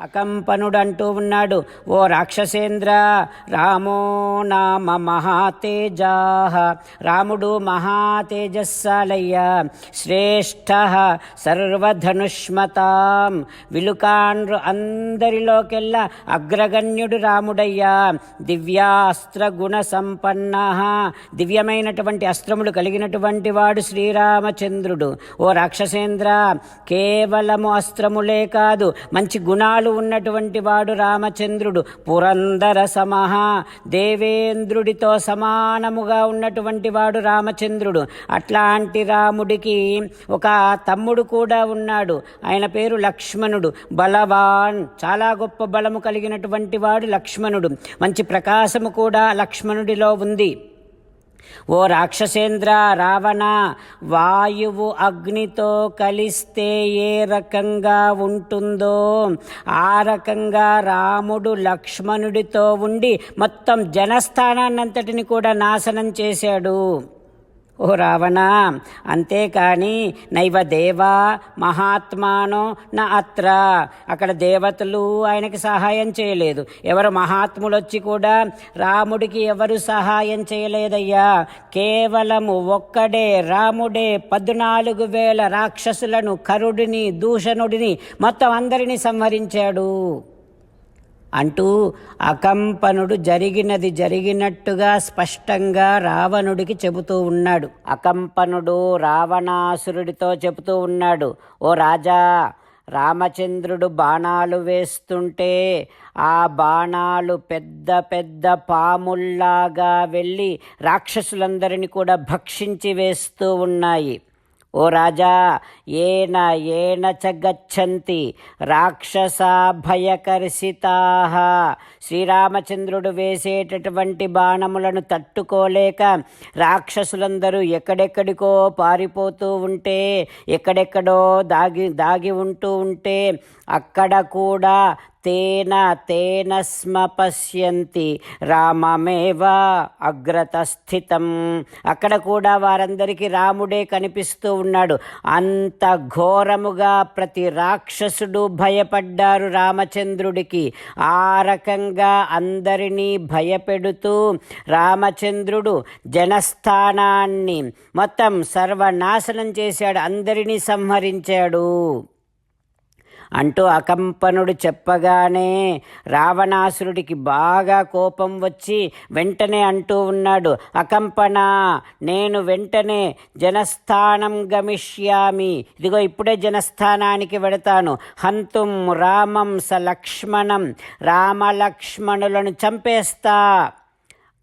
అకంపనుడంటూ ఉన్నాడు. ఓ రాక్షసేంద్ర రామో నామ మహాతేజా. రాముడు మహాతేజస్సాలయ్యా. శ్రేష్ఠ సర్వధనుష్మతాం. విలుకాండ్రు అందరిలోకెల్లా అగ్రగణ్యుడు రాముడయ్యా. దివ్యాస్త్ర గుణ సంపన్న దివ్యమైనటువంటి అస్త్రములు కలిగినటువంటి వాడు శ్రీరామచంద్రుడు. ఓ రాక్షసేంద్ర కేవలము అస్త్రములే కాదు మంచి గుణాలు ఉన్నటువంటి వాడు రామచంద్రుడు. పురందర సమహ దేవేంద్రుడితో సమానముగా ఉన్నటువంటి వాడు రామచంద్రుడు. అట్లాంటి రాముడికి ఒక తమ్ముడు కూడా ఉన్నాడు. ఆయన పేరు లక్ష్మణుడు. బలవాన్. చాలా గొప్ప బలము కలిగినటువంటి వాడు లక్ష్మణుడు. మంచి ప్రకాశము కూడా లక్ష్మణుడిలో ఉంది. ఓ రాక్షసేంద్ర రావణ వాయువు అగ్నితో కలిస్తే ఏ రకంగా ఉంటుందో ఆ రకంగా రాముడు లక్ష్మణుడితో ఉండి మొత్తం జనస్థానాన్నంతటిని కూడా నాశనం చేశాడు. ఓ రావణ అంతేకాని నైవ దేవా మహాత్మానో నా అత్ర. అక్కడ దేవతలు ఆయనకి సహాయం చేయలేదు. ఎవరు మహాత్ములు వచ్చి కూడా రాముడికి ఎవరు సహాయం చేయలేదయ్యా. కేవలము ఒక్కడే రాముడే పద్నాలుగు వేల రాక్షసులను కరుడిని దూషణుడిని మొత్తం అందరినీ సంహరించాడు. అంటూ అకంపనుడు జరిగినది జరిగినట్టుగా స్పష్టంగా రావణుడికి చెబుతూ ఉన్నాడు. అకంపనుడు రావణాసురుడితో చెబుతూ ఉన్నాడు. ఓ రాజా రామచంద్రుడు బాణాలు వేస్తుంటే ఆ బాణాలు పెద్ద పెద్ద పాముల్లాగా వెళ్ళి రాక్షసులందరినీ కూడా భక్షించి వేస్తూ ఉన్నాయి. ఓ రాజా ఏన ఏన చ గచ్చంతి రాక్షసా భయకర్షితా శ్రీరామచంద్రుడు వేసేటటువంటి బాణములను తట్టుకోలేక రాక్షసులందరూ ఎక్కడెక్కడికో పారిపోతూ ఉంటే ఎక్కడెక్కడో దాగి దాగి ఉంటూ ఉంటే అక్కడ కూడా తేన తేన స్మ పశ్యంతి. రామమేవ అగ్రతస్థితం. అక్కడ కూడా వారందరికీ రాముడే కనిపిస్తూ ఉన్నాడు. అంత ఘోరముగా ప్రతి రాక్షసుడు భయపడ్డారు రామచంద్రుడికి. ఆ రకంగా అందరినీ భయపెడుతూ రామచంద్రుడు జనస్థానాన్ని మొత్తం సర్వనాశనం చేశాడు అందరినీ సంహరించాడు. అంటూ అకంపనుడు చెప్పగానే రావణాసురుడికి బాగా కోపం వచ్చి వెంటనే అంటూ ఉన్నాడు అకంపన నేను వెంటనే జనస్థానం గమిష్యామి. ఇదిగో ఇప్పుడే జనస్థానానికి వెడతాను హంతుం రామం స లక్ష్మణం రామలక్ష్మణులను చంపేస్తా.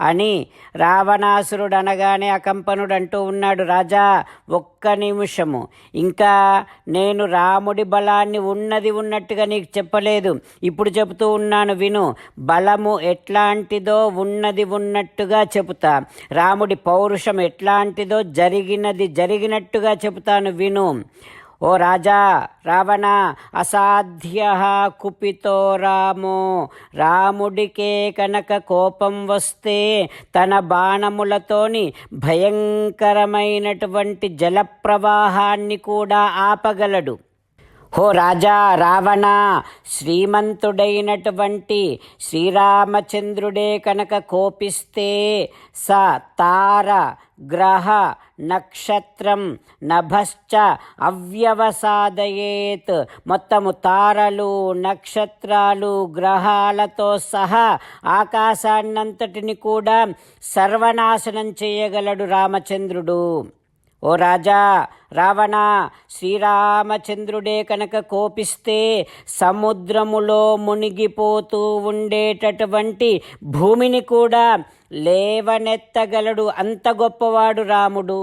అని రావణాసురుడు అనగానే అకంపనుడు అంటూ ఉన్నాడు రాజా ఒక్క నిమిషము. ఇంకా నేను రాముడి బలాన్ని ఉన్నది ఉన్నట్టుగా నీకు చెప్పలేదు. ఇప్పుడు చెబుతూ ఉన్నాను విను. బలము ఎట్లాంటిదో ఉన్నది ఉన్నట్టుగా చెబుతా. రాముడి పౌరుషం ఎట్లాంటిదో జరిగినది జరిగినట్టుగా చెబుతాను విను. ఓ రాజా రావణ అసాధ్య కుపితో రామో. రాముడికే కనుక కోపం వస్తే తన బాణములతోని భయంకరమైనటువంటి జలప్రవాహాన్ని కూడా ఆపగలడు. హో రాజా రావణ శ్రీమంతుడైనటువంటి శ్రీరామచంద్రుడే కనుక కోపిస్తే స తార గ్రహ నక్షత్రం నభశ్చ అవ్యవసాదయేత్. మొత్తము తారలు నక్షత్రాలు గ్రహాలతో సహా ఆకాశాన్నంతటిని కూడా సర్వనాశనం చేయగలడు రామచంద్రుడు. ఓ రాజా రావణ శ్రీరామచంద్రుడే కనుక కోపిస్తే సముద్రములో మునిగిపోతూ ఉండేటటువంటి భూమిని కూడా లేవనెత్తగలడు అంత గొప్పవాడు రాముడు.